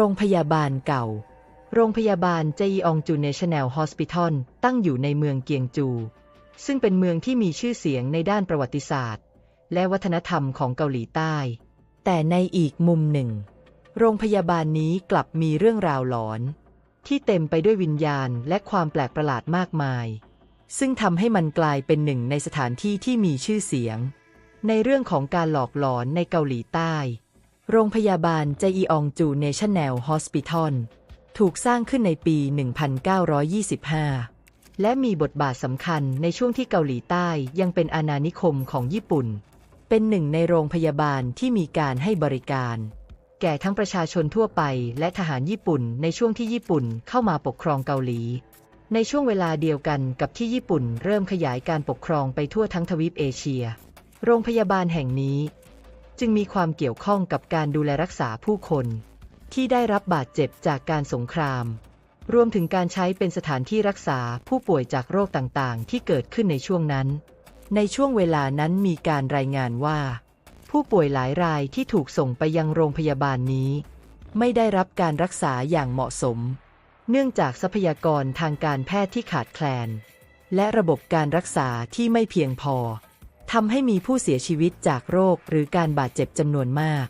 โรงพยาบาลเก่า โรงพยาบาลเจอีองจูเนชั่นแนลฮอสพิทอลตั้งอยู่ในเมืองเกียงจู ซึ่งเป็นเมืองที่มีชื่อเสียงในด้านประวัติศาสตร์ และวัฒนธรรมของเกาหลีใต้ แต่ในอีกมุมหนึ่ง โรงพยาบาลนี้กลับมีเรื่องราวหลอน ที่เต็มไปด้วยวิญญาณและความแปลกประหลาดมากมาย ซึ่งทำให้มันกลายเป็นหนึ่งในสถานที่ที่มีชื่อเสียง ในเรื่องของการหลอกหลอนในเกาหลีใต้ โรงพยาบาลเจอีองจูเนชั่นแนลฮอสพิทอลถูกสร้างขึ้นในปี 1925 และมีบทบาทสำคัญในช่วงที่เกาหลีใต้ยังเป็นอาณานิคมของญี่ปุ่น เป็นหนึ่งในโรงพยาบาลที่มีการให้บริการ แก่ทั้งประชาชนทั่วไปและทหารญี่ปุ่นในช่วงที่ญี่ปุ่นเข้ามาปกครองเกาหลี ในช่วงเวลาเดียวกันกับที่ญี่ปุ่นเริ่มขยายการปกครองไปทั่วทั้งทวีปเอเชีย โรงพยาบาลแห่งนี้ จึงมีความเกี่ยวข้องกับการดูแลรักษาผู้คน ที่ได้รับบาดเจ็บจากการสงคราม รวมถึงการใช้เป็นสถานที่รักษาผู้ป่วยจากโรคต่างๆ ที่เกิดขึ้นในช่วงนั้น ในช่วงเวลานั้นมีการรายงานว่า ผู้ป่วยหลายรายที่ถูกส่งไปยังโรงพยาบาลนี้ ไม่ได้รับการรักษาอย่างเหมาะสม เนื่องจากทรัพยากรทางการแพทย์ที่ขาดแคลน และระบบการรักษาที่ไม่เพียงพอ ทำให้มีผู้เสียชีวิตจากโรคหรือการบาดเจ็บจำนวนมาก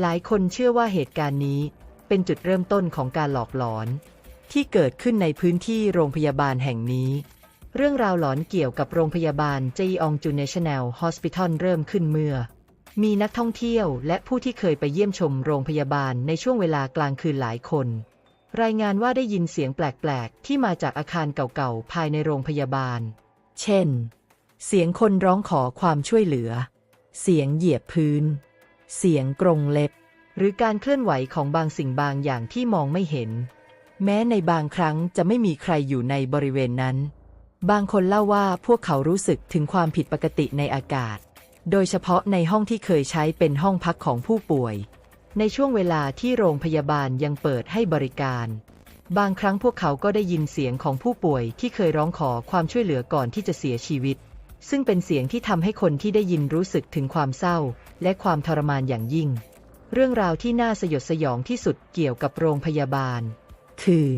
หลายคนเชื่อว่าเหตุการณ์นี้เป็นจุดเริ่มต้นของการหลอกหลอน ที่เกิดขึ้นในพื้นที่โรงพยาบาลแห่งนี้ เรื่องราวหลอนเกี่ยวกับโรงพยาบาลเจอองจูเนชั่นแนลฮอสพิทอลเริ่มขึ้นเมื่อ มีนักท่องเที่ยวและผู้ที่เคยไปเยี่ยมชมโรงพยาบาลในช่วงเวลากลางคืนหลายคน รายงานว่าได้ยินเสียงแปลก ๆ ที่มาจากอาคารเก่า ๆ ภายในโรงพยาบาล เช่น เสียงคนร้องขอความช่วยเหลือ เสียงเหยียบพื้น เสียงกรงเล็บ หรือการเคลื่อนไหวของบางสิ่งบางอย่างที่มองไม่เห็น แม้ในบางครั้งจะไม่มีใครอยู่ในบริเวณนั้น บางคนเล่าว่าพวกเขารู้สึกถึงความผิดปกติในอากาศ โดยเฉพาะในห้องที่เคยใช้เป็นห้องพักของผู้ป่วย ในช่วงเวลาที่โรงพยาบาลยังเปิดให้บริการบางครั้งพวกเขาก็ได้ยินเสียงของผู้ป่วยที่เคยร้องขอความช่วยเหลือก่อนที่จะเสียชีวิต ซึ่งเป็นเสียงที่ทำให้คนที่ได้ยินรู้สึกถึงความเศร้า และความทรมานอย่างยิ่ง เรื่องราวที่น่าสยดสยองที่สุดเกี่ยวกับโรงพยาบาล คือ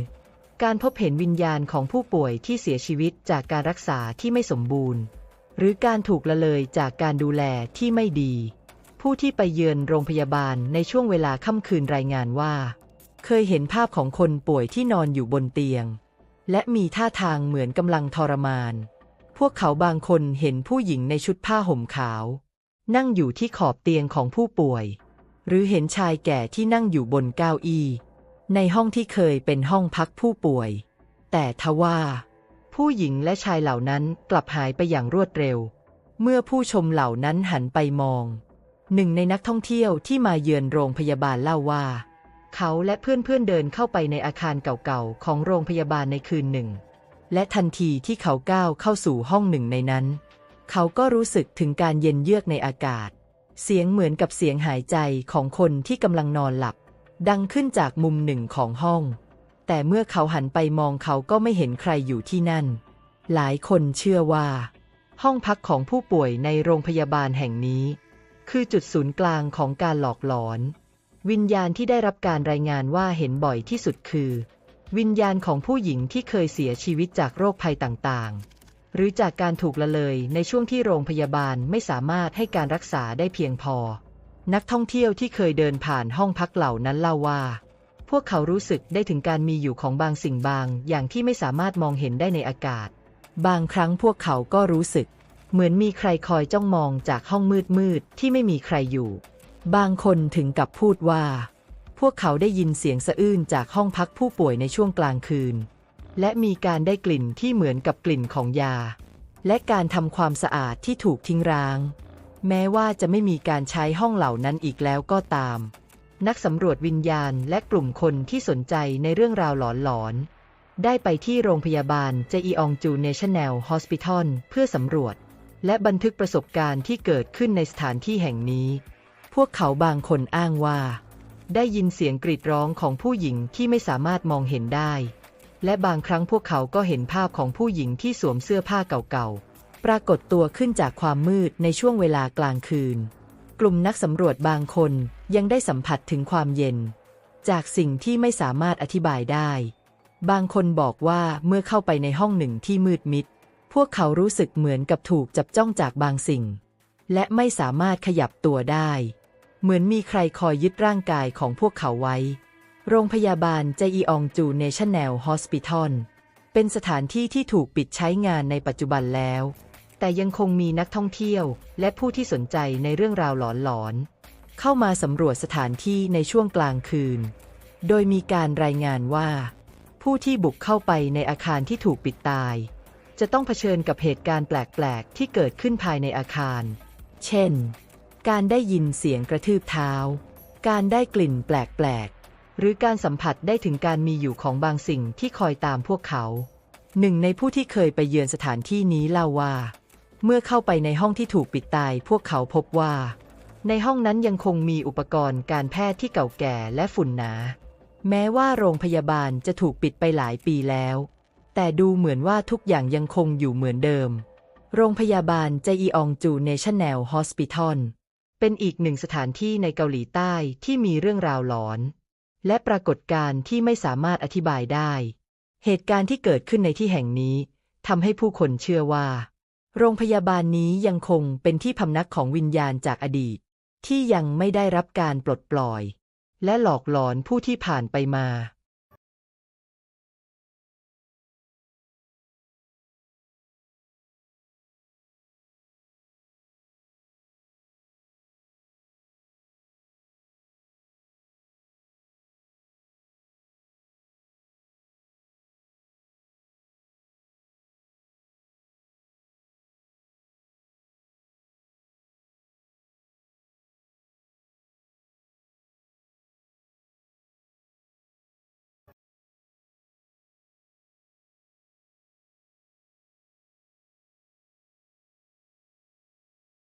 การพบเห็นวิญญาณของผู้ป่วยที่เสียชีวิตจากการรักษาที่ไม่สมบูรณ์ หรือการถูกละเลยจากการดูแลที่ไม่ดี ผู้ที่ไปเยือนโรงพยาบาลในช่วงเวลาค่ำคืนรายงานว่า เคยเห็นภาพของคนป่วยที่นอนอยู่บนเตียง และมีท่าทางเหมือนกำลังทรมาน พวกเขาบางคนเห็นผู้หญิงในชุดผ้าห่มขาว นั่งอยู่ที่ขอบเตียงของผู้ป่วย หรือเห็นชายแก่ที่นั่งอยู่บนเก้าอี้ ในห้องที่เคยเป็นห้องพักผู้ป่วย แต่ทว่า ผู้หญิงและชายเหล่านั้นกลับหายไปอย่างรวดเร็ว เมื่อผู้ชมเหล่านั้นหันไปมอง หนึ่งในนักท่องเที่ยวที่มาเยือนโรงพยาบาลเล่าว่า เขาและเพื่อนๆเดินเข้าไปในอาคารเก่าๆของโรงพยาบาลในคืนหนึ่ง และทันทีที่เขาก้าวเข้าสู่ห้องหนึ่งในนั้น เขาก็รู้สึกถึงการเย็นเยือกในอากาศ เสียงเหมือนกับเสียงหายใจของคนที่กำลังนอนหลับ ดังขึ้นจากมุมหนึ่งของห้อง แต่เมื่อเขาหันไปมองเขาก็ไม่เห็นใครอยู่ที่นั่น หลายคนเชื่อว่า ห้องพักของผู้ป่วยในโรงพยาบาลแห่งนี้ คือจุดศูนย์กลางของการหลอกหลอน วิญญาณที่ได้รับการรายงานว่าเห็นบ่อยที่สุดคือ วิญญาณของผู้หญิงที่เคยเสียชีวิตจากโรคภัยต่างๆ หรือจากการถูกละเลยในช่วงที่โรงพยาบาลไม่สามารถให้การรักษาได้เพียงพอ นักท่องเที่ยวที่เคยเดินผ่านห้องพักเหล่านั้นเล่าว่า พวกเขารู้สึกได้ถึงการมีอยู่ของบางสิ่งบาง อย่างที่ไม่สามารถมองเห็นได้ในอากาศ บางครั้งพวกเขาก็รู้สึก เหมือนมีใครคอยจ้องมองจากห้องมืดๆที่ไม่มีใครอยู่ บางคนถึงกับพูดว่า พวกเขาได้ยินเสียงสะอื้นจากห้องพักผู้ป่วยในช่วงกลางคืน และมีการได้กลิ่นที่เหมือนกับกลิ่นของยา และการทำความสะอาดที่ถูกทิ้งร้าง แม้ว่าจะไม่มีการใช้ห้องเหล่านั้นอีกแล้วก็ตาม นักสำรวจวิญญาณและกลุ่มคนที่สนใจในเรื่องราวหลอนๆ ได้ไปที่โรงพยาบาลเจอีองจูเนชั่นแนลฮอสพิทอลเพื่อสำรวจ และบันทึกประสบการณ์ที่เกิดขึ้นในสถานที่แห่งนี้ พวกเขาบางคนอ้างว่า ได้ยินเสียงกรีดร้องของผู้หญิงที่ไม่สามารถมองเห็นได้ และบางครั้งพวกเขาก็เห็นภาพของผู้หญิงที่สวมเสื้อผ้าเก่าๆ ปรากฏตัวขึ้นจากความมืดในช่วงเวลากลางคืน กลุ่มนักสำรวจบางคนยังได้สัมผัสถึงความเย็น จากสิ่งที่ไม่สามารถอธิบายได้ บางคนบอกว่าเมื่อเข้าไปในห้องหนึ่งที่มืดมิด พวกเขารู้สึกเหมือนกับถูกจับจ้องจากบางสิ่ง และไม่สามารถขยับตัวได้ เหมือนมีใครคอยยึดร่างกายของพวกเขาไว้ โรงพยาบาลใจอีอองจูเนชั่นแนลฮอสปิทอลเป็นสถานที่ที่ถูกปิดใช้งานในปัจจุบันแล้ว แต่ยังคงมีนักท่องเที่ยว และผู้ที่สนใจในเรื่องราวหลอนๆ เข้ามาสำรวจสถานที่ในช่วงกลางคืน โดยมีการรายงานว่า ผู้ที่บุกเข้าไปในอาคารที่ถูกปิดตาย จะต้องเผชิญกับเหตุการณ์แปลก ๆ ที่เกิดขึ้นภายในอาคาร เช่น การได้ยินเสียงกระทืบเท้า การได้กลิ่นแปลกๆ หรือการสัมผัสได้ถึงการมีอยู่ของบางสิ่งที่คอยตามพวกเขา หนึ่งในผู้ที่เคยไปเยือนสถานที่นี้เล่าว่า เมื่อเข้าไปในห้องที่ถูกปิดตาย พวกเขาพบว่า ในห้องนั้นยังคงมีอุปกรณ์การแพทย์ที่เก่าแก่และฝุ่นหนา แม้ว่าโรงพยาบาลจะถูกปิดไปหลายปีแล้ว แต่ดูเหมือนว่าทุกอย่างยังคงอยู่เหมือนเดิม โรงพยาบาลใจอีอองจูเนชั่นแนลฮอสปิทอล เป็นอีกหนึ่งสถานที่ในเกาหลีใต้ที่มีเรื่องราวหลอน และปรากฏการณ์ที่ไม่สามารถอธิบายได้ เหตุการณ์ที่เกิดขึ้นในที่แห่งนี้ทำให้ผู้คนเชื่อว่า โรงพยาบาลนี้ยังคงเป็นที่พำนักของวิญญาณจากอดีต ที่ยังไม่ได้รับการปลดปล่อย และหลอกหลอนผู้ที่ผ่านไปมา